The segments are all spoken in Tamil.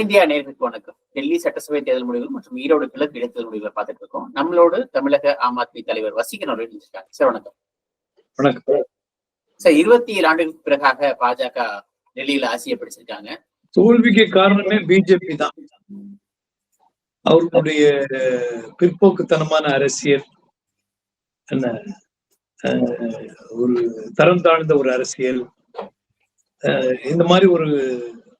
ஒன் இந்தியா நேர்களுக்கு வணக்கம். டெல்லி சட்டசபை தேர்தல் முடிவுகள் மற்றும் ஈரோடு கிழக்கு இடைத்தேர்தல் முடிவுகளை பார்த்துட்டு இருக்கோம் நம்மளோடு தமிழக ஆம் ஆத்மி தலைவர் வசீகரன் அவர்கள் சார் வணக்கம். வணக்கம். சார் இருபத்தி ஏழு ஆண்டுகளுக்கு பிறகாக பாஜக டெல்லியில ஆட்சியை பிடிச்சிருக்காங்க. தோல்விக்கு காரணமே பிஜேபி தான். அவர்களுடைய பிற்போக்குத்தனமான அரசியல் என்ன ஒரு தரம் தாழ்ந்த ஒரு அரசியல் இந்த மாதிரி ஒரு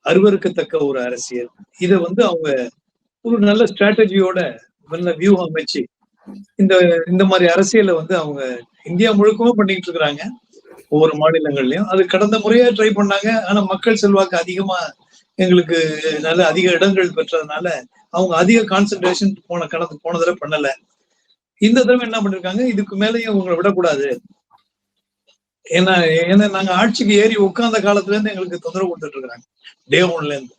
அருவருக்கத்தக்க ஒரு அரசியல். இதை வந்து அவங்க ஒரு நல்ல ஸ்ட்ராட்டஜியோட நல்ல வியூ அமைச்சு இந்த இந்த மாதிரி அரசியலை வந்து அவங்க இந்தியா முழுக்கவும் பண்ணிட்டு இருக்கிறாங்க. ஒவ்வொரு மாநிலங்கள்லயும். அது கடந்த முறையா ட்ரை பண்ணாங்க. ஆனா மக்கள் செல்வாக்கு அதிகமா எங்களுக்கு நல்ல அதிக இடங்கள் பெற்றதுனால அவங்க அதிக கான்சென்ட்ரேஷன் போன கடந்து போன தடவை பண்ணல. இந்த தடவை என்ன பண்ணிருக்காங்க? இதுக்கு மேலேயும் இவங்களை விடக்கூடாது. ஏன்னா ஏன்னா நாங்க ஆட்சிக்கு ஏறி உட்கார்ந்த காலத்துல இருந்து எங்களுக்கு தொந்தரவு கொடுத்துட்டு இருக்கிறாங்க டே ஒன்ல இருந்து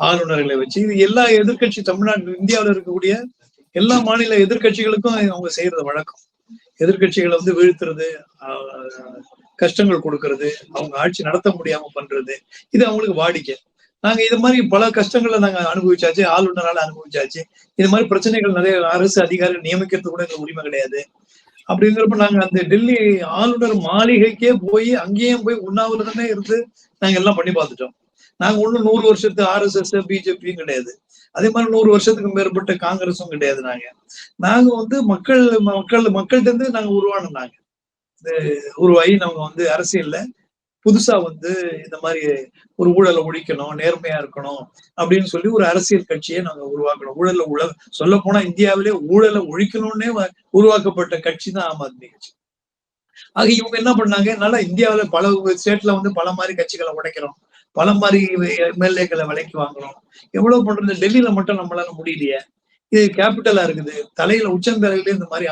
ஆளுநர்களை வச்சு. இது எல்லா எதிர்கட்சி தமிழ்நாடு இந்தியாவில் இருக்கக்கூடிய எல்லா மாநில எதிர்க்கட்சிகளுக்கும் அவங்க செய்யறது வழக்கம். எதிர்க்கட்சிகளை வந்து வீழ்த்துறது ஆஹ், கஷ்டங்கள் கொடுக்கறது அவங்க ஆட்சி நடத்த முடியாம பண்றது இது அவங்களுக்கு வாடிக்கை. நாங்க இது மாதிரி பல கஷ்டங்களை நாங்க அனுபவிச்சாச்சு ஆளுநரால அனுபவிச்சாச்சு. இது மாதிரி பிரச்சனைகள் நிறைய அரசு அதிகாரிகள் நியமிக்கிறது கூட எங்களுக்கு உரிமை கிடையாது. அப்படிங்கிறப்ப நாங்க அந்த டெல்லி ஆளுநர் மாளிகைக்கே போய் அங்கேயும் போய் உண்ணாவிரதமே இருந்து நாங்க எல்லாம் பண்ணி பார்த்துட்டோம். நாங்க ஒண்ணும் நூறு வருஷத்து ஆர்எஸ்எஸ் பிஜேபியும் கிடையாது. அதே மாதிரி நூறு வருஷத்துக்கு மேற்பட்ட காங்கிரஸும் கிடையாது நாங்க. நாங்க வந்து மக்கள் மக்கள் மக்கள்கிட்ட இருந்து நாங்க உருவானோம் நாங்க. உருவாகி நாங்க வந்து அரசியல்ல புதுசா வந்து இந்த மாதிரி ஒரு ஊழலை ஒழிக்கணும் நேர்மையா இருக்கணும் அப்படின்னு சொல்லி ஒரு அரசியல் கட்சியை நாங்க உருவாக்கணும். ஊழல உழ சொல்ல போனா இந்தியாவிலே ஊழலை ஒழிக்கணும்னே உருவாக்கப்பட்ட கட்சி தான் ஆம் ஆத்மி கட்சி. ஆக இவங்க என்ன பண்ணாங்க? என்னால இந்தியாவில பல ஸ்டேட்ல வந்து பல மாதிரி கட்சிகளை உடைக்கிறோம். பல மாதிரி எம்எல்ஏக்களை விலைக்கு வாங்குறோம். எவ்வளவு பண்றது? டெல்லியில மட்டும் நம்மளால முடியலையே. இது கேபிட்டலா இருக்குது. தலையில உச்சந்தலையில இந்த மாதிரி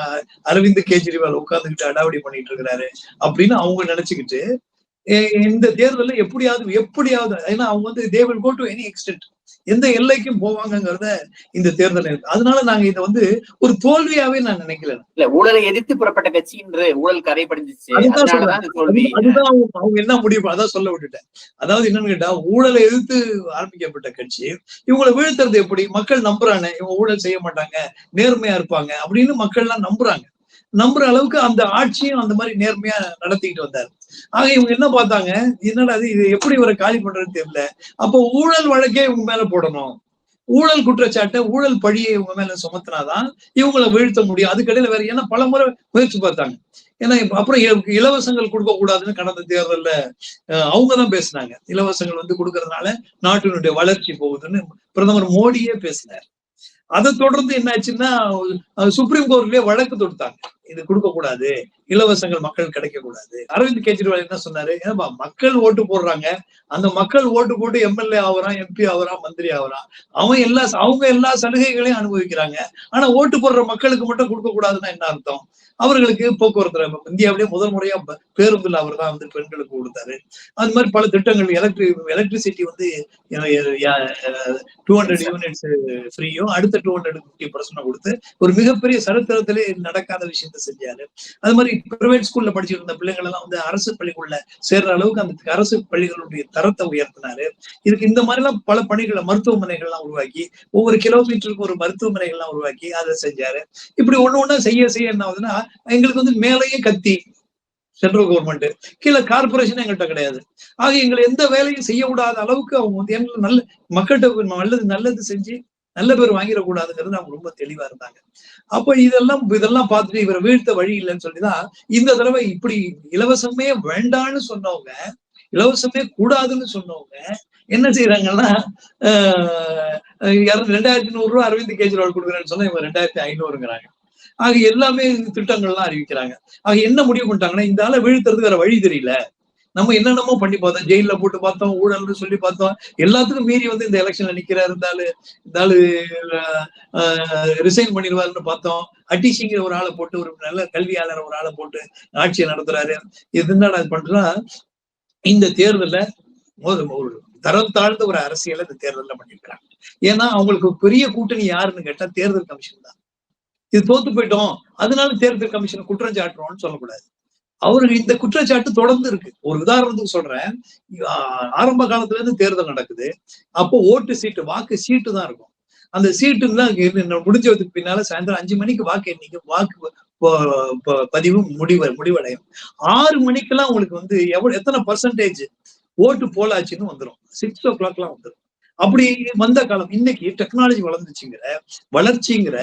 அரவிந்த் கெஜ்ரிவால் உட்கார்ந்துகிட்டு அடாவடி பண்ணிட்டு இருக்கிறாரு அப்படின்னு அவங்க நினைச்சுக்கிட்டு இந்த தேர்தல்ல எப்படியாவது எப்படியாவது ஏன்னா அவங்க வந்து they will go to any extent எந்த எல்லைக்கும் போவாங்கங்கிறத இந்த தேர்தல் இருக்கு. அதனால நாங்க இதை வந்து ஒரு தோல்வியாவே நான் நினைக்கல. இல்ல ஊழலை எதிர்த்து புறப்பட்ட கட்சி என்று ஊழல் கரை படிஞ்சிச்சு. அதுதான் அவங்க என்ன முடிவு? அதான் சொல்ல விட்டுட்டேன். அதாவது என்னன்னு கேட்டா ஊழலை எதிர்த்து ஆரம்பிக்கப்பட்ட கட்சி இவங்களை வீழ்த்துறது எப்படி? மக்கள் நம்புறாங்க. இவங்க ஊழல் செய்ய மாட்டாங்க. நேர்மையா இருப்பாங்க அப்படின்னு மக்கள் எல்லாம் நம்புறாங்க. நம்புற அளவுக்கு அந்த ஆட்சியும் அந்த மாதிரி நேர்மையா நடத்திக்கிட்டு வந்தாரு. ஆக இவங்க என்ன பார்த்தாங்க? என்னடா அது இது எப்படி இவரை காலி பண்றதுன்னு தெரியல. அப்போ ஊழல் வழக்கே இவங்க மேல போடணும். ஊழல் குற்றச்சாட்டை ஊழல் பழியை இவங்க மேல சுமத்தினாதான் இவங்களை வீழ்த்த முடியும். அதுக்கடையில வேற ஏன்னா பல முறை முயற்சி பார்த்தாங்க. ஏன்னா அப்புறம் இலவசங்கள் கொடுக்க கூடாதுன்னு கடந்த தேர்தல்ல அவங்கதான் பேசினாங்க. இலவசங்கள் வந்து கொடுக்கறதுனால நாட்டினுடைய வளர்ச்சி போகுதுன்னு பிரதமர் மோடியே பேசினார். அதை தொடர்ந்து என்னாச்சுன்னா ஆச்சுன்னா சுப்ரீம் கோர்ட்லயே வழக்கு தொடுத்தாங்க. இது கொடுக்க கூடாது. இலவசங்கள் மக்கள் கிடைக்க கூடாது. அரவிந்த் கெஜ்ரிவால் என்ன சொன்னாரு? ஏன்பா மக்கள் ஓட்டு போடுறாங்க. அந்த மக்கள் ஓட்டு போட்டு எம்எல்ஏ ஆகுறான் எம்பி ஆகுறான் மந்திரி ஆகுறான் அவன் எல்லா அவங்க எல்லா சலுகைகளையும் அனுபவிக்கிறாங்க. ஆனா ஓட்டு போடுற மக்களுக்கு மட்டும் கொடுக்க கூடாதுன்னா என்ன அர்த்தம்? அவர்களுக்கு போக்குவரத்து இந்தியாவிலேயே முதல் முறையா பேருந்தில் அவர் தான் வந்து பெண்களுக்கு கொடுத்தாரு. அது மாதிரி பல திட்டங்கள் எலக்ட்ரி எலக்ட்ரிசிட்டி வந்து டூ ஹண்ட்ரட் யூனிட்ஸ் ஃப்ரீயும் அடுத்த டூ ஹண்ட்ரட் ஃபிஃப்டி பர்சன்ட் கொடுத்து ஒரு மிகப்பெரிய சரித்திரத்திலே நடக்காத விஷயத்த செஞ்சாரு. அது மாதிரி பிரைவேட் ஸ்கூல்ல படிச்சுட்டு இருந்த பிள்ளைகள் எல்லாம் வந்து அரசு பள்ளிக்குள்ள சேர்ற அளவுக்கு அந்த அரசு பள்ளிகளுடைய தரத்தை உயர்த்தினாரு. இதுக்கு இந்த மாதிரி எல்லாம் பல பணிகளை மருத்துவமனைகள்லாம் உருவாக்கி ஒவ்வொரு கிலோமீட்டருக்கு ஒரு மருத்துவமனைகள்லாம் உருவாக்கி அதை செஞ்சாரு. இப்படி ஒண்ணு ஒண்ணா செய்ய செய்ய என்ன ஆகுதுன்னா எங்களுக்கு வந்து மேலேயே கத்தி சென்ட்ரல் கவர்மெண்ட் கீழே கார்பரேஷன் எங்கள்கிட்ட கிடையாது. ஆக எங்களை எந்த வேலையும் செய்ய விடாத அளவுக்கு அவங்க வந்து எங்களை நல்ல மக்கள்கிட்ட நல்லது நல்லது செஞ்சு நல்ல பேர் வாங்கிடக்கூடாதுங்கிறது அவங்க ரொம்ப தெளிவா இருந்தாங்க. அப்ப இதெல்லாம் இதெல்லாம் பார்த்துட்டு இவரை வீழ்த்த வழி இல்லைன்னு சொல்லிதான் இந்த தடவை இப்படி இலவசமே வேண்டான்னு சொன்னவங்க இலவசமே கூடாதுன்னு சொன்னவங்க என்ன செய்யறாங்கன்னா ஆஹ் யாரும் ரெண்டாயிரத்தி நூறு ரூபா அரவிந்த் கெஜ்ரிவால் கொடுக்குறேன்னு சொன்னா இவங்க ரெண்டாயிரத்தி ஐநூறுங்கிறாங்க. ஆக எல்லாமே திட்டங்கள்லாம் அறிவிக்கிறாங்க. ஆக என்ன முடிவு பண்ணிட்டாங்கன்னா இந்த ஆளை வீழ்த்துறதுக்கு வேற வழி தெரியல. நம்ம என்னென்னமோ பண்ணி பார்த்தோம். ஜெயில போட்டு பார்த்தோம் ஊழல்னு சொல்லி பார்த்தோம். எல்லாத்துக்கும் மீறி வந்து இந்த எலெக்ஷன்ல நிக்கிறாரு இருந்தாலும் இருந்தாலும் ரிசைன் பண்ணிடுவாருன்னு பார்த்தோம். அட்டிசிங்கிற ஒரு ஆளை போட்டு ஒரு நல்ல கல்வியாளர் ஒரு ஆளை போட்டு ஆட்சியை நடத்துறாரு. இது என்னடா பண்றா இந்த தேர்தல்ல ஒரு தரம் தாழ்ந்த ஒரு அரசியலை இந்த தேர்தல்ல பண்ணியிருக்கிறாங்க. ஏன்னா அவங்களுக்கு பெரிய கூட்டணி யாருன்னு கேட்டா தேர்தல் கமிஷன் தான். இது தோத்து போயிட்டோம். அதனால தேர்தல் கமிஷன் குற்றம் சாட்டுறோம்னு சொல்லக்கூடாது. அவருக்கு இந்த குற்றச்சாட்டு தொடர்ந்து இருக்கு. ஒரு உதாரணத்துக்கு சொல்றேன். ஆரம்ப காலத்துல இருந்து தேர்தல் நடக்குது. அப்போ ஓட்டு சீட்டு வாக்கு சீட்டு தான் இருக்கும். அந்த சீட்டு தான் முடிஞ்சதுக்கு பின்னால சாயந்தரம் அஞ்சு மணிக்கு வாக்கு எண்ணிக்கை வாக்கு ப- பதிவு முடிவ முடிவடையும். ஆறு மணிக்கெல்லாம் உங்களுக்கு வந்து எவ்வளவு எத்தனை பர்சன்டேஜ் ஓட்டு போலாச்சுன்னு வந்துடும் சிக்ஸ் ஓ கிளாக்லாம் வந்துடும் அப்படி வந்த காலம் இன்னைக்கு டெக்னாலஜி வளர்ந்துச்சுங்கிற வளர்ச்சிங்கிற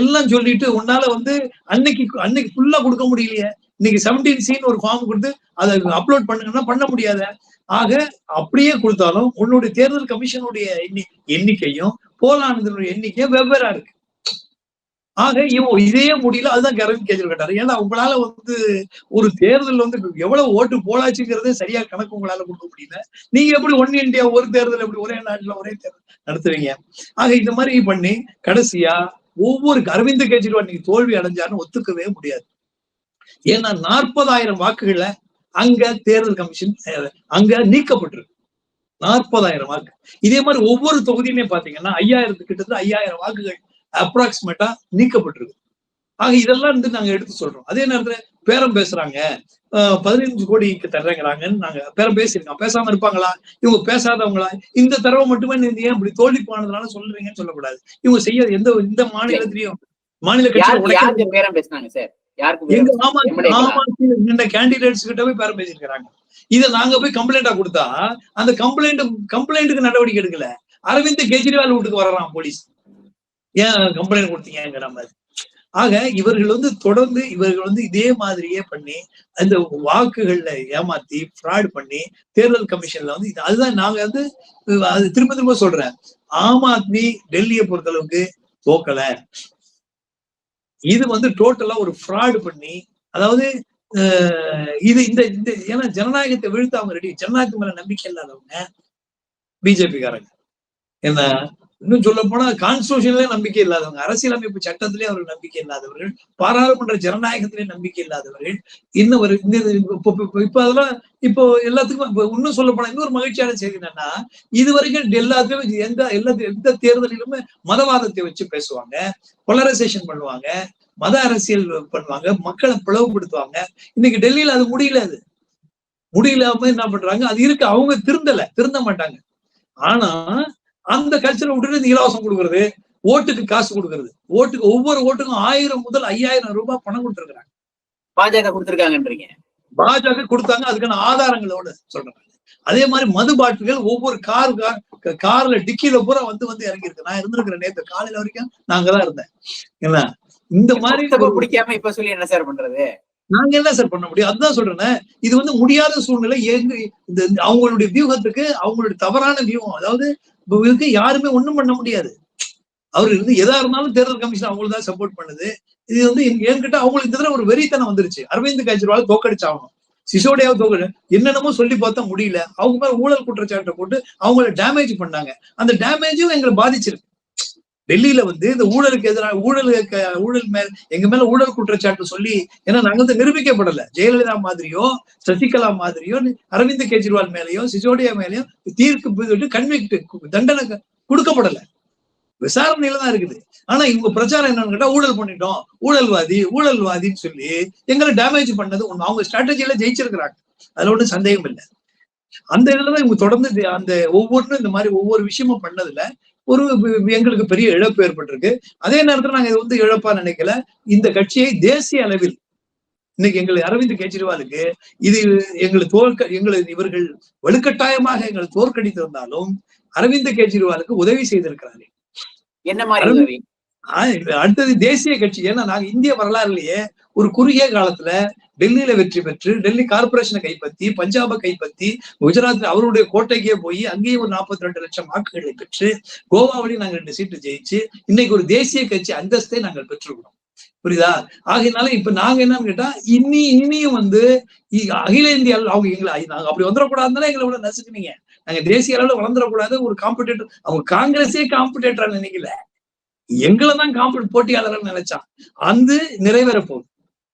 எல்லாம் சொல்லிட்டு உன்னால வந்து அன்னைக்கு அன்னைக்கு ஃபுல்லா கொடுக்க முடியலையே. இன்னைக்கு செவன்டீன் சீன் ஒரு ஃபார்ம் கொடுத்து அதை அப்லோட் பண்ணுங்கன்னா பண்ண முடியாத. ஆக அப்படியே கொடுத்தாலும் உன்னுடைய தேர்தல் கமிஷனுடைய எண்ணி எண்ணிக்கையும் போலானதனுடைய எண்ணிக்கையும் வெவ்வேறா இருக்கு. ஆக இவன் இதே முடியல அதுதான் அரவிந்த் கெஜ்ரிவால் கேட்டாரு. ஏன்னா உங்களால வந்து ஒரு தேர்தல் வந்து எவ்வளவு ஓட்டு போலாச்சுங்கிறதே சரியா கணக்கு உங்களால கொடுக்க முடியல. நீங்க எப்படி ஒன் இந்தியா ஒரு தேர்தல் எப்படி ஒரே நாட்டுல ஒரே தேர்தல் நடத்துவீங்க? ஆக இந்த மாதிரி பண்ணி கடைசியா ஒவ்வொரு அரவிந்த் கெஜ்ரிவால் நீங்க தோல்வி அடைஞ்சாருன்னு ஒத்துக்கவே முடியாது. ஏன்னா நாற்பதாயிரம் வாக்குகள்ல அங்க தேர்தல் கமிஷன் அங்க நீக்கப்பட்டிருக்கு. நாற்பதாயிரம் வாக்கு. இதே மாதிரி ஒவ்வொரு தொகுதியுமே பாத்தீங்கன்னா ஐயாயிரத்து கிட்டத்தட்ட ஐயாயிரம் வாக்குகள் அப்ராக்சிமேட்டா நீக்கப்பட்டிருக்கு ஆக இதெல்லாம் வந்து நாங்க எடுத்து சொல்றோம். அதே நேரத்துல பேரம் பேசுறாங்க. பதினைஞ்சு கோடிக்கு தர்றேங்கிறாங்கன்னு நாங்க பேரம் பேசியிருக்கோம். பேசாம இருப்பாங்களா? இவங்க பேசாதவங்களா? இந்த தடவை மட்டுமே நீங்க ஏன் இப்படி தோல்வி போனதுனால சொல்றீங்கன்னு சொல்லக்கூடாது. இவங்க செய்ய எந்த இந்த மாநிலத்திலையும் மாநில யாருக்கு பேரம் பேசினாங்க சார்? எங்க ஆமா? ஆமா நின்ற கேண்டிடேட்ஸ் கிட்ட போய் பேரம் பேசியிருக்கிறாங்க. இத நாங்க போய் கம்ப்ளைண்டா கொடுத்தா அந்த கம்ப்ளைண்ட் கம்ப்ளைண்ட்டுக்கு நடவடிக்கை எடுக்கல. அரவிந்த் கெஜ்ரிவால் வீட்டுக்கு வர்றான் போலீஸ். ஏன் கம்ப்ளைண்ட் கொடுத்தீங்கிற மாதிரி. ஆக இவர்கள் வந்து தொடர்ந்து இவர்கள் வந்து இதே மாதிரியே பண்ணி அந்த வாக்குகள்ல ஏமாத்தி ஃப்ராட் பண்ணி தேர்தல் கமிஷன்ல வந்து இது- அதுதான் நாங்க வந்து அது திரும்ப திரும்ப சொல்றேன். ஆம் ஆத்மி டெல்லியை பொறுத்த அளவுக்கு தோக்கல இது வந்து டோட்டலா ஒரு ஃப்ராடு பண்ணி அதாவது இது இந்த இந்த ஏன்னா ஜனநாயகத்தை வீழ்த்த அவங்க ரெடி ஜனநாயகத்து மேல நம்பிக்கை இல்லாதவங்க பிஜேபி காரங்க என்ன? இன்னும் சொல்ல போனா கான்ஸ்டியூஷன்லயே நம்பிக்கை இல்லாதவங்க அரசியலமைப்பு சட்டத்திலே அவர்கள் நம்பிக்கை இல்லாதவர்கள் பாராளுமன்ற ஜனநாயகத்திலே நம்பிக்கை இல்லாதவர்கள் இன்னும் ஒரு இப்ப அதெல்லாம் இப்போ எல்லாத்துக்கும் இப்ப இன்னும் சொல்ல போனா இன்னொரு மகிழ்ச்சியான செய்தி என்னன்னா இது வரைக்கும் எல்லாத்துலயும் எந்த எல்லா எந்த தேர்தலிலுமே மதவாதத்தை வச்சு பேசுவாங்க பொலரைசேஷன் பண்ணுவாங்க மத அரசியல் பண்ணுவாங்க மக்களை பிளவுபடுத்துவாங்க. இன்னைக்கு டெல்லியில அது முடியல அது. முடியலாம என்ன பண்றாங்க? அது இருக்கு. அவங்க திருந்தல திருந்த மாட்டாங்க. ஆனா அந்த கல்ச்சரை விட்டுட்டு இலவசம் கொடுக்கறது ஓட்டுக்கு காசு கொடுக்கறது. ஓட்டுக்கு ஒவ்வொரு ஓட்டுக்கும் ஆயிரம் முதல் ஐயாயிரம் ரூபாய் பணம் கொடுத்துருக்காங்க பாஜக கொடுத்திருக்காங்கன்றீங்க. பாஜக கொடுத்தாங்க அதுக்கான ஆதாரங்களோட சொல்றாங்க அதே மாதிரி மது பாட்டில்கள் ஒவ்வொரு கார் கார்ல டிக்கில பூரா வந்து வந்து இறங்கி இருக்கு நான் இருந்திருக்கிறேன் நேத்து காலையில வரைக்கும் நான் அங்கதான் இருந்தேன். என்ன இந்த மாதிரி பிடிக்காம இப்ப சொல்லி என்ன சார் பண்றது? நாங்க என்ன சார் பண்ண முடியும்? அதுதான் சொல்றேன் இது வந்து முடியாத சூழ்நிலை எங்க இந்த அவங்களுடைய வியூகத்துக்கு அவங்களுடைய தவறான வியூகம். அதாவது இவருக்கு யாருமே ஒண்ணும் பண்ண முடியாது. அவர் இருந்து எதா இருந்தாலும் தேர்தல் கமிஷன் அவங்களுக்கு தான் சப்போர்ட் பண்ணுது. இது வந்து என்- என்கிட்ட அவங்களுக்கு இந்த தடவை ஒரு வெறித்தனம் வந்துருச்சு. அரவிந்த் கெஜ்ரிவால் தோக்கடிச்சாகணும். சிசோடையாவ தோக்கடி என்னென்னமோ சொல்லி பார்த்தா முடியல. அவங்க மேல ஊழல் குற்றச்சாட்டை போட்டு அவங்கள டேமேஜ் பண்ணாங்க. அந்த டேமேஜும் எங்களை பாதிச்சிருக்கு. டெல்லியில வந்து இந்த ஊழலுக்கு எதிராக ஊழலுக்கு ஊழல் மேல் எங்க மேல ஊழல் குற்றச்சாட்டு சொல்லி ஏன்னா நாங்க வந்து நிரூபிக்கப்படல. ஜெயலலிதா மாதிரியோ சசிகலா மாதிரியோ அரவிந்த் கெஜ்ரிவால் மேலேயோ சிசோடியா மேலயும் தீர்ப்பு கன்விக்ட் தண்டனை கொடுக்கப்படல. விசாரணையில தான் இருக்குது. ஆனா இவங்க பிரச்சாரம் என்னன்னு கேட்டா ஊழல் பண்ணிட்டோம். ஊழல்வாதி ஊழல்வாதின்னு சொல்லி எங்களை டேமேஜ் பண்ணது ஒண்ணு. அவங்க ஸ்ட்ராட்டஜியில ஜெயிச்சிருக்கிறாங்க. அதுல ஒன்றும் சந்தேகம் இல்லை அந்த இதுலதான் இவங்க தொடர்ந்து அந்த ஒவ்வொன்றும் இந்த மாதிரி ஒவ்வொரு விஷயமும் பண்ணதுல ஒரு எங்களுக்கு பெரிய இழப்பு ஏற்பட்டிருக்கு. அதே நேரத்துல நாங்க இது வந்து இழப்பா நினைக்கல. இந்த கட்சியை தேசிய அளவில் இன்னைக்கு எங்களை அரவிந்த் கெஜ்ரிவாலுக்கு இது எங்களை தோற்க எங்களை இவர்கள் வலுக்கட்டாயமாக எங்களை தோற்கடித்திருந்தாலும் அரவிந்த் கெஜ்ரிவாலுக்கு உதவி செய்திருக்கிறார்கள் என்ன மாதிரி அடுத்தது தேசிய கட்சி. ஏன்னா நாங்க இந்திய வரலாறுலயே ஒரு குறுகிய காலத்துல டெல்லியில வெற்றி பெற்று டெல்லி கார்பரேஷனை கைப்பற்றி பஞ்சாபை கைப்பற்றி குஜராத்ல அவருடைய கோட்டைக்கே போய் அங்கேயும் ஒரு நாற்பத்தி ரெண்டு லட்சம் வாக்குகளை பெற்று கோவாவிலையும் நாங்க ரெண்டு சீட்டு ஜெயிச்சு இன்னைக்கு ஒரு தேசிய கட்சி அந்தஸ்தை நாங்கள் பெற்றுக்கணும் புரியுதா? ஆகையினால இப்ப நாங்க என்னன்னு கேட்டா இனி இனியும் வந்து அகில இந்திய அளவு அவங்க எங்களை நாங்க அப்படி வந்துடக்கூடாதுன்னா எங்களை விட நசுக்குனீங்க. நாங்க தேசிய அளவுல வளர்ந்துடக்கூடாது ஒரு காம்படேட்டர் அவங்க காங்கிரஸே காம்படேட்டரா நினைக்கல. எங்களை தான் காம்பட் போட்டியாளர்கள் நினைச்சான். அந்த நிறைவேற போகுது.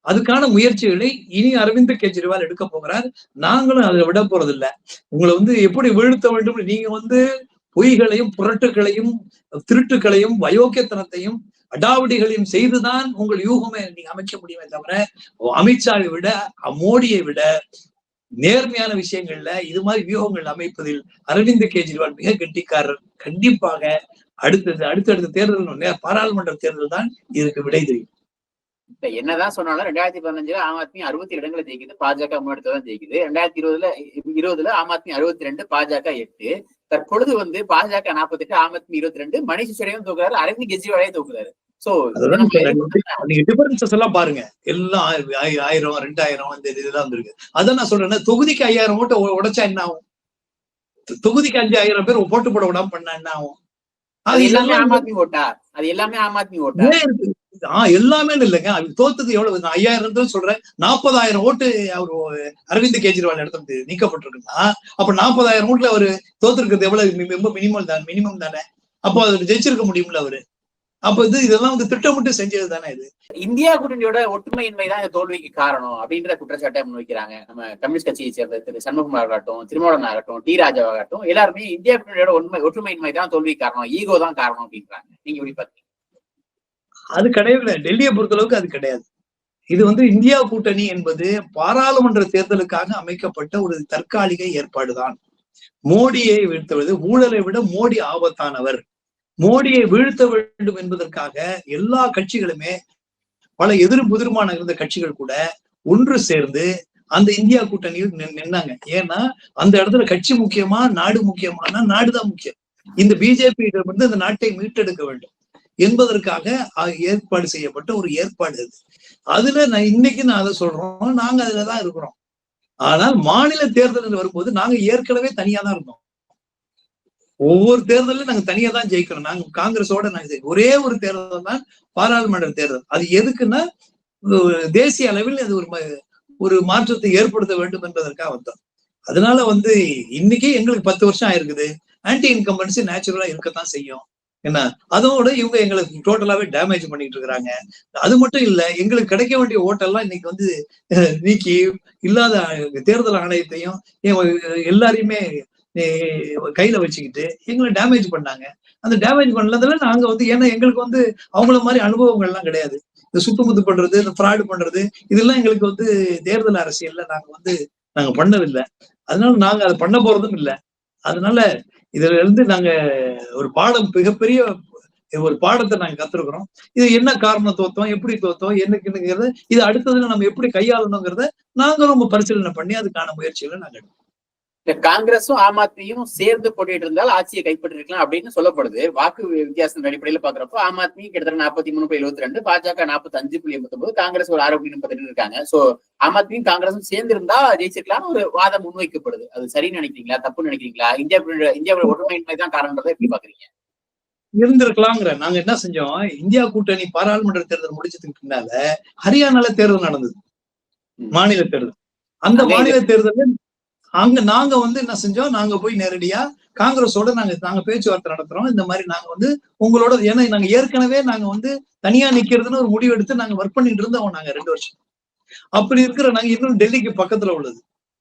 அதுக்கான முயற்சிகளை இனி அரவிந்த் கெஜ்ரிவால் எடுக்க போகிறார். நாங்களும் அதை விட போறது இல்லை உங்களை வந்து எப்படி வீழ்த்த வேண்டும்? நீங்க வந்து பொய்களையும் புரட்டுகளையும் திருட்டுகளையும் வயோக்கியத்தனத்தையும் அடாவடிகளையும் செய்துதான் உங்கள் யூகமே நீங்க அமைக்க முடியுமே தவிர அமித்ஷாவை விட மோடியை விட நேர்மையான விஷயங்கள்ல இது மாதிரி வியூகங்கள் அமைப்பதில் அரவிந்த் கெஜ்ரிவால் மிக கெட்டிக்காரர். கண்டிப்பாக அடுத்தது அடுத்தடுத்த தேர்தல் பாராளுமன்ற தேர்தல் தான் இதுக்கு விடை தெரியும். இப்ப என்னதான் சொன்னாலும் ரெண்டாயிரத்தி பதினஞ்சுல ஆம் ஆத்மி அறுபத்தி இடங்களை ஜெயிக்குது. பாஜக முன்னெடுத்து தான் ஜெயிக்குது. ரெண்டாயிரத்தி இருபதுல இருபதுல ஆம் ஆத்மி அறுபத்தி ரெண்டு பாஜக எட்டு. தற்பொழுது வந்து பாஜக நாற்பத்தி எட்டு ஆம் ஆத்மி இருபத்தி ரெண்டு மணிஷ் சிசோடியும் தூக்குறாரு அரவிந்த் கெஜ்ரிவாலையும் தூக்குறாரு. சோ. நீங்க டிஃபரன்சஸ் எல்லாம் பாருங்க. எல்லாம் ஆயி- ஆயி- ஆயிரம் ரெண்டாயிரம் இந்த இதெல்லாம் வந்திருக்கு. அதான் நான் சொல்றேன் தொகுதிக்கு ஐயாயிரம் ஓட்டு உடைச்சா என்ன ஆகும்? தொகுதிக்கு அஞ்சு ஆயிரம் பேர் போட்டு போட விடாம பண்ணா என்ன ஆகும்? அது எல்லாமே ஆம் ஆத்மி ஓட்டா அது எல்லாமே ஆம் ஆத்மி ஓட்டா? ஆஹ் எல்லாமே இல்லைங்க. அது தோத்தது எவ்வளவு? நான் ஐயாயிரம் சொல்றேன். நாற்பதாயிரம் ஓட்டு அவர் அரவிந்த் கெஜ்ரிவால் இடத்துல நீக்கப்பட்டிருக்குன்னா அப்ப நாற்பதாயிரம் ஓட்டுல அவரு தோத்துருக்கிறது எவ்வளவு? ரொம்ப மினிமம் தான் மினிமம் தானே? அப்போ அவர் ஜெயிச்சிருக்க முடியும்ல அவரு? அப்ப இது இதெல்லாம் வந்து திட்டமிட்டு செஞ்சது தானே இது? இந்தியா கூட்டணியோட ஒற்றுமையின்மை தான் இந்த தோல்விக்கு காரணம் அப்படின்ற குற்றச்சாட்டை முன்வைக்கிறாங்க. நம்ம கம்யூனிஸ்ட் கட்சியை சேர்ந்த திரு சண்முகமார் ஆகட்டும் திருமாவளவன் ஆகட்டும் டி ராஜாவாகட்டும் எல்லாருமே இந்தியா கூட்டணியோட உண்மை ஒற்றுமையின்மை தான் தோல்விக்கு காரணம் ஈகோ தான் காரணம் அப்படின்றாங்க. நீங்க எப்படி பாத்தீங்க அது கிடையவில்லை டெல்லியை பொறுத்தளவுக்கு அது கிடையாது. இது வந்து இந்தியா கூட்டணி என்பது பாராளுமன்ற தேர்தலுக்காக அமைக்கப்பட்ட ஒரு தற்காலிக ஏற்பாடுதான். மோடியை வீழ்த்துவது ஊழலை விட மோடி ஆபத்தானவர். மோடியை வீழ்த்த வேண்டும் என்பதற்காக எல்லா கட்சிகளுமே பல எதிரும் புதிருமான இருந்த கட்சிகள் கூட ஒன்று சேர்ந்து அந்த இந்தியா கூட்டணியில் நின்னாங்க. ஏன்னா அந்த இடத்துல கட்சி முக்கியமா நாடு முக்கியமானா நாடுதான் முக்கியம். இந்த பிஜேபி வந்து இந்த நாட்டை மீட்டெடுக்க வேண்டும் என்பதற்காக ஏற்பாடு செய்யப்பட்ட ஒரு ஏற்பாடு அது. அதுல நான் இன்னைக்கு நான் அதை சொல்றோம். நாங்க அதுலதான் இருக்கிறோம். ஆனால் மாநில தேர்தல் வரும்போது நாங்க ஏற்கனவே தனியா தான் இருந்தோம். ஒவ்வொரு தேர்தலும் நாங்க தனியா தான் ஜெயிக்கிறோம் நாங்க காங்கிரஸோட நாங்க ஒரே ஒரு தேர்தல் தான் பாராளுமன்ற தேர்தல். அது எதுக்குன்னா தேசிய அளவில் அது ஒரு ம- ஒரு மாற்றத்தை ஏற்படுத்த வேண்டும் என்பதற்காக வந்தோம். அதனால வந்து இன்னைக்கு எங்களுக்கு பத்து வருஷம் ஆயிருக்குது. ஆன்டி இன்கம்பன்சி நேச்சுரலா இருக்கத்தான் செய்யும். என்ன? அதோட இவங்க எங்களுக்கு டோட்டலாவே டேமேஜ் பண்ணிட்டு இருக்கிறாங்க. அது மட்டும் இல்ல எங்களுக்கு கிடைக்க வேண்டிய ஓட்டெல்லாம் இன்னைக்கு வந்து நீக்கி இல்லாத தேர்தல் ஆணையத்தையும் எல்லாரையுமே கையில வச்சுக்கிட்டு எங்களை டேமேஜ் பண்ணாங்க. அந்த டேமேஜ் பண்ணதுல நாங்க வந்து ஏன்னா எங்களுக்கு வந்து அவங்கள மாதிரி அனுபவங்கள் எல்லாம் கிடையாது. இந்த சுத்துமுத்து பண்றது இந்த ஃப்ராடு பண்றது இதெல்லாம் எங்களுக்கு வந்து தேர்தல் அரசியல்ல நாங்க வந்து நாங்க பண்ணதில்லை அதனால நாங்க அதை பண்ண போறதும் இல்லை. அதனால இதுல இருந்து நாங்க ஒரு பாடம் மிகப்பெரிய ஒரு பாடத்தை நாங்க கத்துருக்குறோம். இது என்ன காரணம் தோத்தோம் எப்படி தோத்தோம் என்னக்குங்கிறத இது அடுத்ததுல நம்ம எப்படி கையாளணுங்கிறத நாங்க ரொம்ப பரிசீலனை பண்ணி அதுக்கான முயற்சிகளை நாங்க எடுப்போம். இந்த காங்கிரஸும் ஆம் ஆத்மியும் சேர்ந்து போட்டிட்டு இருந்தால் ஆட்சியை கைப்பற்றிருக்கலாம் அப்படின்னு சொல்லப்படுது. வாக்கு வித்தியாசத்தின் அடிப்படையில பாக்குறப்போ ஆம் ஆத்மி கிட்டத்தட்ட நாற்பத்தி மூணு புள்ளி எழுபத்தி ரெண்டு பாஜக நாற்பத்தி அஞ்சு புள்ளி எண்பத்தி காங்கிரஸ் ஒரு ஆறு புள்ளி முப்பத்தி இருக்காங்க. சோ ஆம் ஆத்மியும் காங்கிரஸும் சேர்ந்து இருந்தா ஜெயிச்சிருக்கலாம் ஒரு வாதம் முன்வைக்கப்படுது. அது சரின்னு நினைக்கிறீங்களா? தப்பு நினைக்கிறீங்களா? இந்தியா இந்தியாவோட ஒற்றுமையின்மை தான் காரணன்றதை எப்படி பாக்குறீங்க இருந்திருக்கலாங்கிற நாங்க என்ன செஞ்சோம்? இந்தியா கூட்டணி பாராளுமன்ற தேர்தல் முடிச்சதுக்கு பின்னால ஹரியானால தேர்தல் நடந்தது. மாநில தேர்தல். அந்த மாநில தேர்தல்ல அங்க நாங்க வந்து என்ன செஞ்சோம்? நாங்க போய் நேரடியா காங்கிரஸோட நாங்க நாங்க பேச்சுவார்த்தை நடத்துறோம். இந்த மாதிரி நாங்க வந்து உங்களோட ஏன்னா நாங்க ஏற்கனவே நாங்க வந்து தனியா நிக்கிறதுன்னு ஒரு முடிவு எடுத்து நாங்க ஒர்க் பண்ணிட்டு இருந்தோம் நாங்க ரெண்டு வருஷம். அப்படி இருக்கிற நாங்க இன்னும் டெல்லிக்கு பக்கத்துல உள்ளது.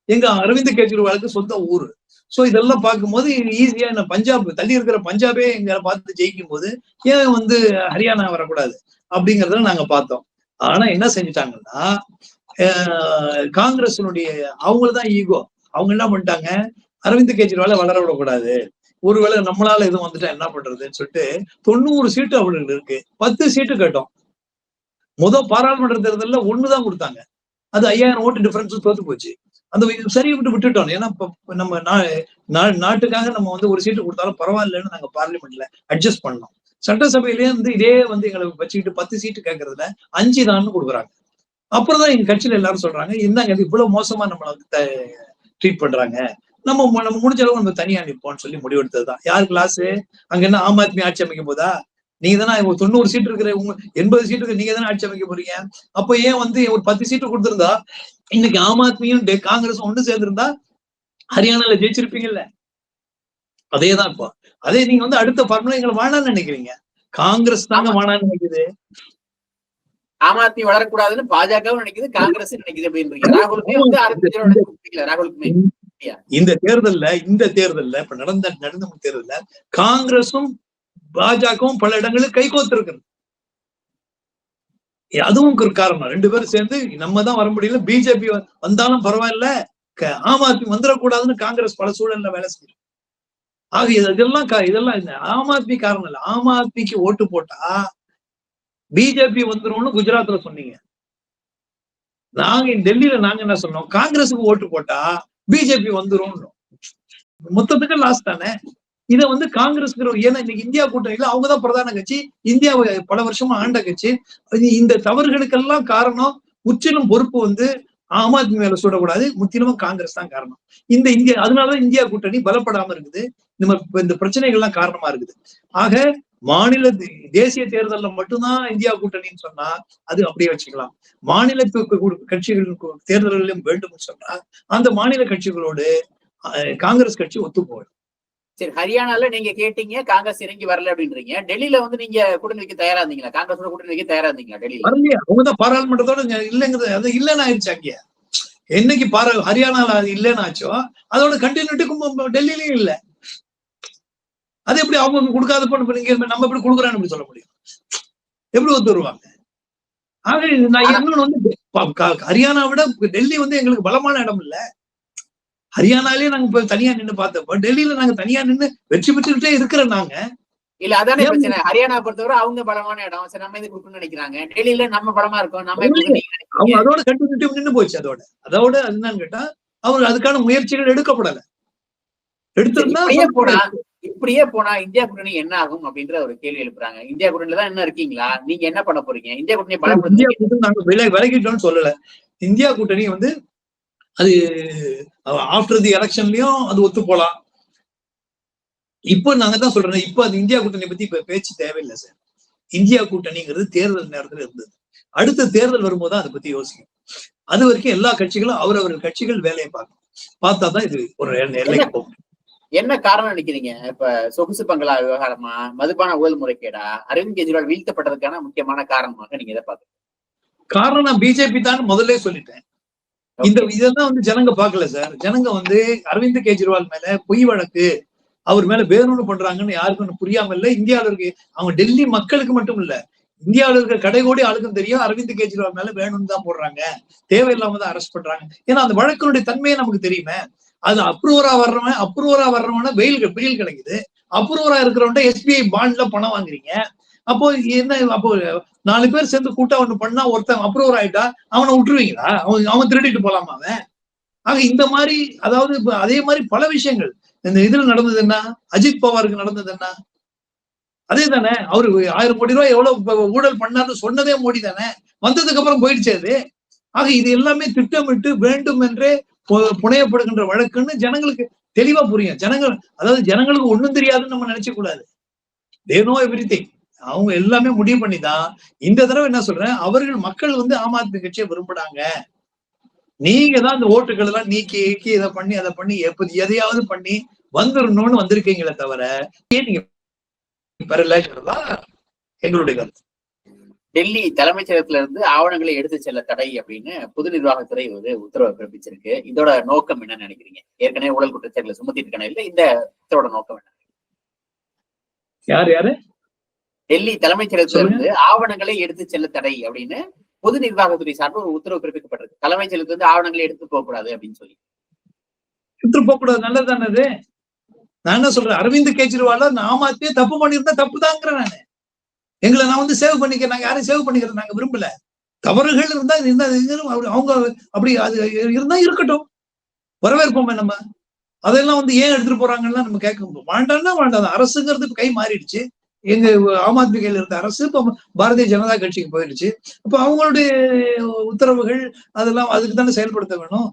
எங்க அரவிந்த் கெஜ்ரிவாலுக்கு சொந்த ஊரு. சோ இதெல்லாம் பார்க்கும்போது ஈஸியா என்ன பஞ்சாப் தள்ளி இருக்கிற பஞ்சாபே எங்களை பார்த்து ஜெயிக்கும் போது ஏன் வந்து ஹரியானா வரக்கூடாது? அப்படிங்கறத நாங்க பார்த்தோம். ஆனா என்ன செஞ்சுட்டாங்கன்னா காங்கிரஸினுடைய அவங்களதான் ஈகோ அவங்க என்ன பண்ணிட்டாங்க? அரவிந்த் கெஜ்ரிவால வளர விடக்கூடாது. ஒருவேளை நம்மளால எதுவும் வந்துட்டா என்ன பண்றதுன்னு சொல்லிட்டு தொண்ணூறு சீட்டு அவங்களுக்கு இருக்கு. பத்து சீட்டு கேட்டோம். முத பாராளுமன்ற தேர்தலில் ஒண்ணுதான் கொடுத்தாங்க. அது ஐயாயிரம் ஓட்டு டிஃபரன்ஸ் தோத்து போச்சு. அந்த சரி விட்டு விட்டுட்டோம். ஏன்னா நம்ம நா- நாட்டுக்காக நம்ம வந்து ஒரு சீட்டு கொடுத்தாலும் பரவாயில்லன்னு நாங்க பார்லிமெண்ட்ல அட்ஜஸ்ட் பண்ணோம். சட்டசபையிலேயே வந்து இதே வந்து எங்களை வச்சுக்கிட்டு பத்து சீட்டு கேட்கறதுல அஞ்சு தான் கொடுக்குறாங்க. அப்புறம் தான் எங்க கட்சியில எல்லாரும் சொல்றாங்க இந்தாங்க இது இவ்வளவு மோசமா நம்மளை வந்து ட்ரீட் பண்றாங்க. நம்ம நம்ம முடிஞ்ச அளவு நம்ம தனியா நிப்போம்னு சொல்லி முடிவெடுத்ததுதான். யார் கிளாஸ் அங்க என்ன ஆம் ஆத்மி ஆட்சி அமைக்க போதா? நீங்க தானே தொண்ணூறு சீட்டு இருக்கிற உங்க எண்பது சீட்டு இருக்கு நீங்க தானே ஆட்சி அமைக்க போறீங்க? அப்ப ஏன் வந்து ஒரு பத்து சீட்டு கொடுத்திருந்தா இன்னைக்கு ஆம் ஆத்மியும் காங்கிரஸும் ஒண்ணு சேர்ந்திருந்தா ஹரியானால ஜெயிச்சிருப்பீங்கல்ல? அதேதான் இப்போ. அதே நீங்க வந்து அடுத்த ஃபார்முலா எங்களை வேணாம்னு நினைக்கிறீங்க. காங்கிரஸ் தாங்க வேணாம்னு நினைக்குது. ஆம் ஆத்மி வளரக்கூடாதுன்னு பாஜகவும் நினைக்குது காங்கிரஸ் நினைக்குது அப்படின்றீங்க. ராகுலுமே வந்து ராகுலுக்குமே? இந்த தேர்தல்ல இந்த தேர்தல்ல இப்ப நடந்த நடந்த தேர்தல்ல காங்கிரசும் பாஜகவும் பல இடங்களில் கைகோத்து இருக்கிறது அதுவும் ஒரு காரணம். ரெண்டு பேரும் சேர்ந்து நம்ம தான் வர முடியல பிஜேபி வந்தாலும் பரவாயில்ல ஆம் ஆத்மி வந்துடக்கூடாதுன்னு காங்கிரஸ் பல சூழல்ல வேலை செய்யும் ஆக இது- இதெல்லாம் இதெல்லாம் ஆம் ஆத்மி காரணம் இல்ல. ஆம் ஆத்மிக்கு ஓட்டு போட்டா பிஜேபி வந்துரும்னு குஜராத்ல சொன்னீங்க. நாங்க டெல்லியில நாங்க என்ன சொன்னோம்? காங்கிரஸுக்கு ஓட்டு போட்டா பிஜேபி வந்துரும் மொத்தத்துக்கு லாஸ் தானே. இதை வந்து காங்கிரஸ் ஏன்னா இன்னைக்கு இந்தியா கூட்டணியில அவங்கதான் பிரதான கட்சி. இந்தியாவை பல வருஷமா ஆண்ட கட்சி. இந்த தவறுகளுக்கெல்லாம் காரணம் முற்றிலும் பொறுப்பு வந்து ஆம் ஆத்மி மேல சுடக்கூடாது. முற்றிலும் காங்கிரஸ் தான் காரணம். இந்த இந்தியா அதனாலதான் இந்தியா கூட்டணி பலப்படாம இருக்குது. இந்த இந்த பிரச்சனைகள்லாம் காரணமா இருக்குது. ஆக மாநில தேசிய தேர்தல்ல மட்டும்தான் இந்தியா கூட்டணின்னு சொன்னா அது அப்படியே வச்சுக்கலாம். மாநில கட்சிகள் தேர்தல்களிலும் வேண்டும் சொன்னா அந்த மாநில கட்சிகளோடு காங்கிரஸ் கட்சி ஒத்து போகும் சரி ஹரியானால நீங்க கேட்டீங்க காங்கிரஸ் இறங்கி வரல அப்படின்றீங்க. டெல்லியில வந்து நீங்க கூட்டணி வைக்க தயாரா இருந்தீங்களா? காங்கிரஸோட கூட்டணி வைக்க தயாரா இருந்தீங்களா டெல்லியில? வரலையா. அவங்கதான் பாராளுமன்றத்தோட இல்லைங்கிறது அது இல்லைன்னு ஆயிடுச்சு அங்க. என்னைக்கு பாரா ஹரியானால அது இல்லைன்னு ஆச்சோ அதோட கண்டினியூட்டிக்கும் டெல்லியிலயும் இல்ல. அது எப்படி அவங்க இப்ப நீங்க நம்ம எப்படி கொடுக்குறான்னு எப்படி சொல்ல முடியும்? எப்படி ஒத்து வருவாங்க? ஆக நான் இன்னொன்னு வந்து ஹரியானா விட டெல்லி வந்து எங்களுக்கு பலமான இடம் இல்ல. ஹரியானாலே நாங்க இப்ப தனியா நின்னு பார்த்தப்ப டெல்லியில நாங்க தனியா நின்னு வெற்றி பெற்றுக்கிட்டே இருக்கிற நாங்க. இல்ல அதானே பிரச்சனை. ஹரியானா பொறுத்தவரை அவங்க பலமான இடம். சரி நம்ம இது கொடுக்கணும்னு நினைக்கிறாங்க? டெல்லியில நம்ம பலமா இருக்கோம். நம்ம அவங்க? அதோட கண்டினியூட்டி நின்னு போச்சு அதோட. அதோட அது என்னன்னு கேட்டா அவர் அதுக்கான முயற்சிகள் எடுக்கப்படல. எடுத்திருந்தா இப்படியே போனா இந்தியா கூட்டணி என்ன ஆகும் அப்படின்ற ஒரு கேள்வி எழுப்புறாங்க. இந்தியா கூட்டணியில தான் என்ன இருக்கீங்களா? நீங்க என்ன பண்ண போறீங்க? இந்தியா கூட்டணி இந்தியா பலப்படுத்த விலை விலகிட்டோம்னு சொல்லல. இந்தியா கூட்டணி வந்து அது ஆஃப்டர் தி எலெக்ஷன்லயும் அது ஒத்து போலாம். இப்போ நாங்க தான் சொல்றோம் இப்போ அது இந்தியா கூட்டணி பத்தி இப்ப பேச்சு தேவையில்லை சார். இந்தியா கூட்டணிங்கிறது தேர்தல் நேரத்துல இருந்தது. அடுத்த தேர்தல் வரும்போது அதை பத்தி யோசிக்கும் அது வரைக்கும் எல்லா கட்சிகளும் அவரவர் கட்சிகள் வேலையை பார்க்கணும். பார்த்தா தான் இது ஒரு எல்லைக்கு போகும். என்ன காரணம் நினைக்கிறீங்க? இப்ப சொகுசு பங்களா விவகாரமா? மதுபான ஊழல் முறைகேடா? அரவிந்த் கெஜ்ரிவால் வீழ்த்தப்பட்டதுக்கான முக்கியமான காரணமாக நீங்க எதை பாக்குறீங்க காரணம் நான் பிஜேபி தான் முதல்ல சொல்லிட்டேன். இந்த இதெல்லாம் வந்து ஜனங்க பார்க்கல சார். ஜனங்க வந்து அரவிந்த் கெஜ்ரிவால் மேல பொய் வழக்கு அவர் மேல வேணும்னு பண்றாங்கன்னு யாருக்கும் ஒண்ணும் புரியாம இல்ல. இந்தியாவில இருக்கு. அவங்க டெல்லி மக்களுக்கு மட்டும் இல்ல. இந்தியாவில இருக்க கடைகோடி ஆளுக்கும் தெரியும் அரவிந்த் கெஜ்ரிவால் மேல வேணும்னு தான் போடுறாங்க. தேவையில்லாம தான் அரெஸ்ட் பண்றாங்க. ஏன்னா அந்த வழக்கினுடைய தன்மையை நமக்கு தெரியுமே. அது அப்ரூவரா வர்றவன் அப்ரூவரா வர்றவன வெயில் வெயில் கிடைக்குது. அப்ரூவரா இருக்கிறவன்ட்ட எஸ்பிஐ பாண்ட்ல பணம் வாங்குறீங்க. அப்போ என்ன அப்போ நாலு பேர் சேர்ந்து கூட்டா ஒண்ணு பண்ணா ஒருத்தன் அப்ரூவர் ஆயிட்டா அவனை விட்டுருவீங்களா? அவன் அவன் திருடிட்டு போலாமா அவன்? ஆக இந்த மாதிரி அதாவது இப்ப அதே மாதிரி பல விஷயங்கள். இந்த இதுல நடந்தது என்ன? அஜித் பவாருக்கு நடந்தது என்ன? அதே தானே. அவரு ஆயிரம் கோடி ரூபாய் எவ்வளவு ஊழல் பண்ணாருன்னு சொன்னதே மோடி தானே. வந்ததுக்கு அப்புறம் போயிடுச்சு அது. ஆக இது எல்லாமே திட்டமிட்டு வேண்டும் என்றே புனையப்படுகின்ற வழக்குன்னு ஜனங்களுக்கு தெளிவா புரியும். ஜனங்கள் அதாவது ஜனங்களுக்கு ஒண்ணும் தெரியாதுன்னு நம்ம நினைச்ச கூடாது. தே நோ எவ்ரி அவங்க எல்லாமே முடிவு பண்ணிதான். இந்த தடவை என்ன சொல்றேன்? அவர்கள் மக்கள் வந்து ஆம் ஆத்மி கட்சியை விரும்புறாங்க. நீங்க தான் இந்த ஓட்டுகள் எல்லாம் நீக்கி நீக்கி இதை பண்ணி அதை பண்ணி எப்ப எதையாவது பண்ணி வந்துடணும்னு வந்திருக்கீங்களே தவிர ஏன் நீங்க பெறலங்கிறதா எங்களுடைய கருத்து. டெல்லி தலைமைச் செயலகத்துல இருந்து ஆவணங்களை எடுத்து செல்ல தடை அப்படின்னு பொது நிர்வாகத்துறை ஒரு உத்தரவை பிறப்பிச்சிருக்கு. இதோட நோக்கம் என்ன நினைக்கிறீங்க? ஏற்கனவே ஊழல் குற்றச்சாட்டுல சுமத்தி இருக்கான இல்ல இந்த உத்தரவோட நோக்கம் என்ன? யார் யாரு? டெல்லி தலைமைச் செயலகத்துல இருந்து ஆவணங்களை எடுத்து செல்ல தடை அப்படின்னு பொது நிர்வாகத்துறை சார்பில் ஒரு உத்தரவு பிறப்பிக்கப்பட்டிருக்கு. தலைமைச் செயலகத்துல இருந்து ஆவணங்களை எடுத்து போக கூடாது அப்படின்னு சொல்லி. விட்டு போக கூடாது. நல்லது தானே அது? நான் என்ன சொல்றேன்? அரவிந்த் கெஜ்ரிவால ஆம் ஆத்மியே தப்பு பண்ணியிருந்தா தப்பு தாங்கிறேன் நானு. எங்களை நான் வந்து சேவ் பண்ணிக்கிறேன் நாங்க யாரையும் சேவ் பண்ணிக்கிறேன் நாங்க விரும்பல. தவறுகள் இருந்தா இருந்தா அவங்க அப்படி அது இருந்தா இருக்கட்டும். வரவேற்போமே நம்ம. அதெல்லாம் வந்து ஏன் எடுத்துட்டு போறாங்கன்னா நம்ம கேட்க வேண்டாம்னா வேண்டாம் அரசுங்கிறது இப்ப கை மாறிடுச்சு. எங்க ஆம் ஆத்மி கையில இருந்த அரசு இப்ப பாரதிய ஜனதா கட்சிக்கு போயிடுச்சு. அப்ப அவங்களுடைய உத்தரவுகள் அதெல்லாம் அதுக்கு தானே செயல்படுத்த வேணும்?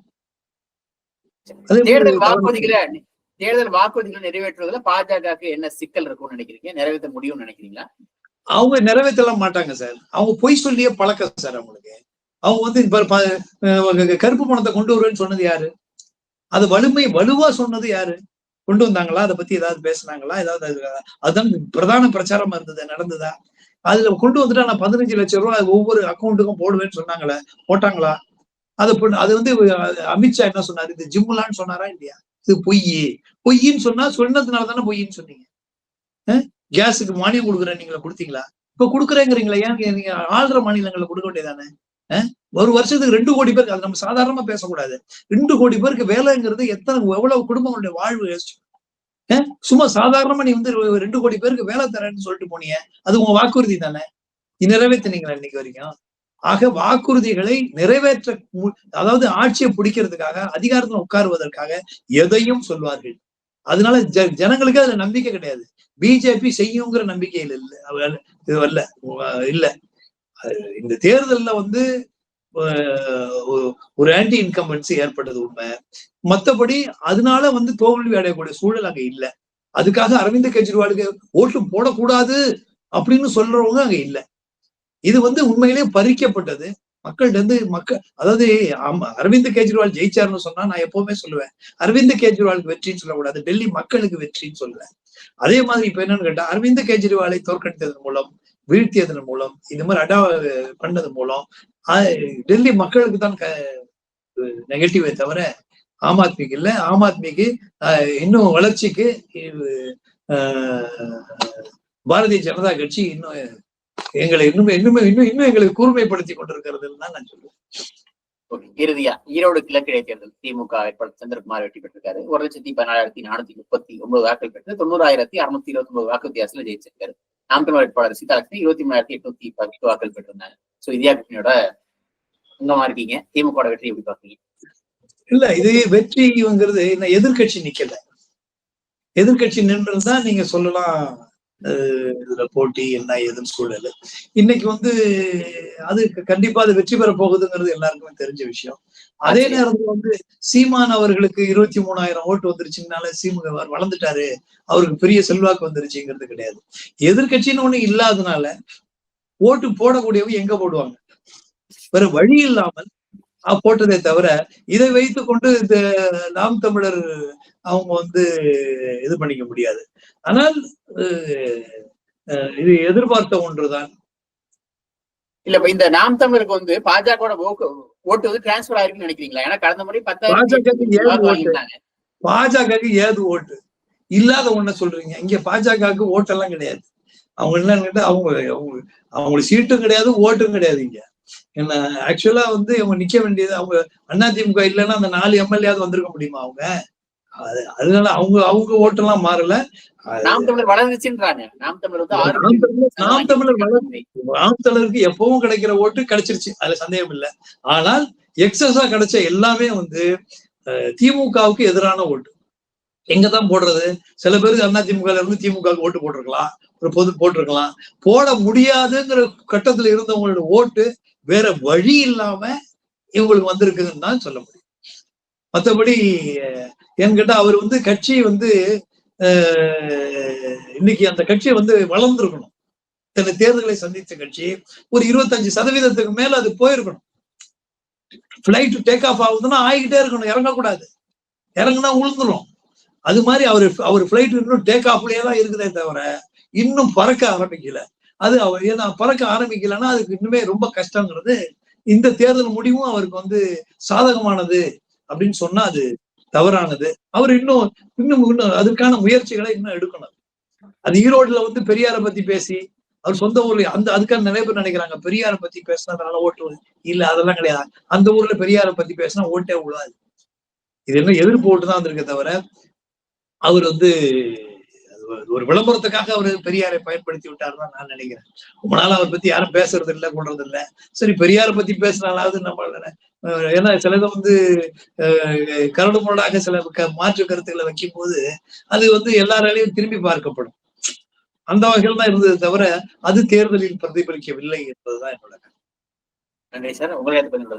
தேர்தல் வாக்குறுதிகளை தேர்தல் வாக்குறுதிகளை நிறைவேற்றுவதில் பாஜகவுக்கு என்ன சிக்கல் இருக்கும்னு நினைக்கிறீங்க? நிறைவேற்ற முடியும்னு நினைக்கிறீங்களா? அவங்க நிறைவேற்றல மாட்டாங்க சார். அவங்க பொய் சொல்லியே பழக்கம் சார் அவங்களுக்கு. அவங்க வந்து கருப்பு பணத்தை கொண்டு வருவேன்னு சொன்னது யாரு? அது வலிமை வலுவா சொன்னது யாரு? கொண்டு வந்தாங்களா? அதை பத்தி ஏதாவது பேசுனாங்களா? ஏதாவது அதுதான் பிரதான பிரச்சாரமா இருந்தது நடந்ததா? அதுல கொண்டு வந்துட்டா நான் பதினஞ்சு லட்சம் ரூபாய் ஒவ்வொரு அக்கௌண்ட்டுக்கும் போடுவேன்னு சொன்னாங்களே போட்டாங்களா? அது அது வந்து அமித்ஷா என்ன சொன்னாரு? இது ஜிம்முலான்னு சொன்னாரா இல்லையா? இது பொய் பொய்ன்னு சொன்னா சொன்னதுனால தானே பொய்ன்னு சொன்னீங்க கேஸுக்கு மானியம் கொடுக்குறேன் நீங்கள கொடுத்தீங்களா? இப்ப கொடுக்குறேங்கிறீங்களா ஏன் நீங்க ஆள்ற மாநிலங்கள்ல கொடுக்க வேண்டியதானே? ஒரு வருஷத்துக்கு ரெண்டு கோடி பேருக்கு அது நம்ம சாதாரணமா பேசக்கூடாது. ரெண்டு கோடி பேருக்கு வேலைங்கிறது எத்தனை எவ்வளவு குடும்பங்களுடைய வாழ்வு சும்மா சாதாரணமா நீ வந்து ரெண்டு கோடி பேருக்கு வேலை தரேன்னு சொல்லிட்டு போனீங்க அது உங்க வாக்குறுதி தானே? நீ நிறைவேற்றினீங்களா இன்னைக்கு வரைக்கும்? ஆக வாக்குறுதிகளை நிறைவேற்ற அதாவது ஆட்சியை பிடிக்கிறதுக்காக அதிகாரத்துல உட்காருவதற்காக எதையும் சொல்வார்கள். அதனால ஜ- ஜனங்களுக்கு அதுல நம்பிக்கை கிடையாது. பிஜேபி செய்யுங்கிற நம்பிக்கையில் இல்ல. அவ- இது வரல. இல்ல. இந்த தேர்தல்ல வந்து ஒரு- ஒரு ஆன்டி இன்கம்பன்சி ஏற்பட்டது உண்மை. மத்தபடி அதனால வந்து தோல்வி அடையக்கூடிய சூழல் அங்க இல்ல. அதுக்காக அரவிந்த் கெஜ்ரிவாலுக்கு ஓட்டு போடக்கூடாது அப்படின்னு சொல்றவங்க அங்க இல்ல. இது வந்து உண்மையிலேயே பறிக்கப்பட்டது. மக்கள்கிட்ட இருந்து மக்கள் அதாவது ஆமா, அரவிந்த் கெஜ்ரிவால் ஜெயிச்சாருன்னு சொன்னா நான் எப்பவுமே சொல்லுவேன். அரவிந்த் கெஜ்ரிவாலுக்கு வெற்றின்னு சொல்லக்கூடாது. டெல்லி மக்களுக்கு வெற்றின்னு சொல்லுவேன். அதே மாதிரி இப்ப என்னன்னு கேட்டா அரவிந்த் கெஜ்ரிவாலை தோற்கடித்ததன் மூலம் வீழ்த்தியதன் மூலம் இந்த மாதிரி அடா பண்ணது மூலம் ஆஹ், டெல்லி மக்களுக்கு தான் நெகட்டிவே தவிர ஆம் ஆத்மிக்கு இல்ல. ஆம் ஆத்மிக்கு ஆஹ், இன்னும் வளர்ச்சிக்கு ஆஹ், பாரதிய ஜனதா கட்சி இன்னும் எங்களை இன்னும் இன்னுமே இன்னும் இன்னும் எங்களை கூர்மைப்படுத்தி கொண்டிருக்கிறதுன்னு தான் நான் சொல்லுவேன். ஓகே. இறுதியா ஈரோடு கிழக்கு இடைத்தேர்தல் திமுக வேட்பாளர் சந்திரகுமார் வெற்றி பெற்றிருக்காரு. ஒரு லட்சத்தி பதினாலாயிரத்தி நானூத்தி முப்பத்தி ஒன்பது வாக்குகள் பெற்று தொண்ணூறாயிரத்தி அறுநூத்தி இருபத்தி ஒன்பது வாக்கு வித்தியாசத்துல ஜெயிச்சிருக்காரு. நாம் தமிழ் வேட்பாளர் சீதாலட்சுமி இருபத்தி மூணாயிரத்தி எட்நூத்தி பத்து வாக்குகள் பெற்றிருந்தாங்க சோ இந்தியா கூட்டணியோட அங்கமா இருக்கீங்க? திமுக வெற்றி எப்படி பாக்குறீங்க இல்ல இது வெற்றிங்கிறது நான் எதிர்க்கட்சி நிக்கல. எதிர்க்கட்சி நின்றுதான் நீங்க சொல்லலாம். இதுல போட்டி என்ன ஏதுன்னு சூழல். இன்னைக்கு வந்து அது கண்டிப்பா அது வெற்றி பெற போகுதுங்கிறது எல்லாருக்குமே தெரிஞ்ச விஷயம். அதே. நேரத்துல வந்து சீமான் அவர்களுக்கு இருபத்தி மூணாயிரம் ஓட்டு வந்துருச்சுனால சீமுக அவர் வளர்ந்துட்டாரு. அவருக்கு பெரிய செல்வாக்கு வந்துருச்சுங்கிறது கிடையாது. எதிர்க்கட்சின்னு ஒண்ணு இல்லாதனால ஓட்டு போடக்கூடியவங்க எங்க போடுவாங்க? வேற வழி இல்லாமல் போட்டதே தவிர இதை வைத்து கொண்டு இந்த நாம் தமிழர் அவங்க வந்து இது பண்ணிக்க முடியாது. ஆனால் இது எதிர்பார்த்த ஒன்றுதான். இல்ல இப்ப இந்த நாம் தமிழருக்கு வந்து பாஜக ஓட்டு வந்து டிரான்ஸ்பர் ஆயிருக்குன்னு நினைக்கிறீங்களா? ஏன்னா கடந்த முறை பத்தாயிரம் பாஜகவுக்கு ஏது ஓட்டு? இல்லாத ஒண்ண சொல்றீங்க. இங்க பாஜகவுக்கு ஓட்டெல்லாம் கிடையாது. அவங்க என்னன்னு கேட்டா அவங்க அவங்க அவங்களுக்கு சீட்டும் கிடையாது ஓட்டும் கிடையாது இங்க. என்ன ஆக்சுவலா வந்து அவங்க நிக்க வேண்டியது அவங்க அதிமுக இல்லைன்னா அந்த நாலு எம்எல்ஏயாவது வந்திருக்க முடியுமா அவங்க? அது அதனால அவங்க அவங்க ஓட்டெல்லாம் மாறல. நாம் தமிழர் வளர்ந்துச்சுன்றாங்க. நாம் தமிழர் வந்து ஆறு நாம் தமிழர் தமிழருக்கு எப்பவும் கிடைக்கிற ஓட்டு கிடைச்சிருச்சு. அதுல சந்தேகம் இல்லை. ஆனால் எக்ஸஸா கிடைச்ச எல்லாமே வந்து திமுகவுக்கு எதிரான ஓட்டு. எங்கதான் போடுறது? சில பேருக்கு அண்ணா திமுக இருந்து திமுக க்கு ஓட்டு போட்டிருக்கலாம். ஒரு பொது போட்டிருக்கலாம். போட முடியாதுங்கிற கட்டத்துல இருந்தவங்களோட ஓட்டு வேற வழி இல்லாம இவங்களுக்கு வந்திருக்குதுன்னு தான் சொல்ல முடியும். மத்தபடி என்கிட்ட கேட்டா அவர் வந்து கட்சி வந்து இன்னைக்கு அந்த கட்சியை வந்து வளர்ந்துருக்கணும். இத்தனை தேர்தலை சந்தித்த கட்சி ஒரு இருபத்தஞ்சு சதவீதத்துக்கு மேல அது போயிருக்கணும். பிளைட் டேக் ஆஃப் ஆகுதுன்னா ஆகிட்டே இருக்கணும் இறங்கக்கூடாது. இறங்குனா உளுந்துடும் அது மாதிரி அவர் அவர் பிளைட் இன்னும் டேக் ஆஃப்லயே தான் இருக்குதே தவிர இன்னும் பறக்க ஆரம்பிக்கல. அது அவர் ஏன்னா பறக்க ஆரம்பிக்கலைன்னா அதுக்கு இன்னுமே ரொம்ப கஷ்டங்கிறது இந்த தேர்தல் முடிவும் அவருக்கு வந்து சாதகமானது அப்படின்னு சொன்னா அது தவறானது. அவர் இன்னும் இன்னும் இன்னும் அதற்கான முயற்சிகளை இன்னும் எடுக்கணும். அது ஈரோடுல வந்து பெரியாரை பத்தி பேசி அவர் சொந்த ஊர்ல அந்த அதுக்கான நிறைய பேர் நினைக்கிறாங்க பெரியாரை பத்தி பேசினதுனால ஓட்டு இல்ல அதெல்லாம் கிடையாது. அந்த ஊர்ல பெரியாரை பத்தி பேசினா ஓட்டே விடாது இது என்ன எதிர்ப்பு ஓட்டு தான் வந்திருக்கே தவிர அவர் வந்து ஒரு- விளம்பரத்துக்காக அவர் பெரியாரை பயன்படுத்தி விட்டார் தான் நான் நினைக்கிறேன். ரொம்ப நாள் அவர் பத்தி யாரும் பேசுறது இல்ல கொள்றது இல்ல. சரி பெரியாரை பத்தி பேசினாலாவது நம்ம ஏன்னா சிலதை வந்து கரடு முரடாக சில மாற்று கருத்துக்களை வைக்கும் போது அது வந்து எல்லாராலையும் திரும்பி பார்க்கப்படும். அந்த வகையில் தான் இருந்தது தவிர அது தேர்தலில் பிரதிபலிக்கவில்லை என்பதுதான் என்னோட கருத்து. நன்றி சார். உங்களை பதில்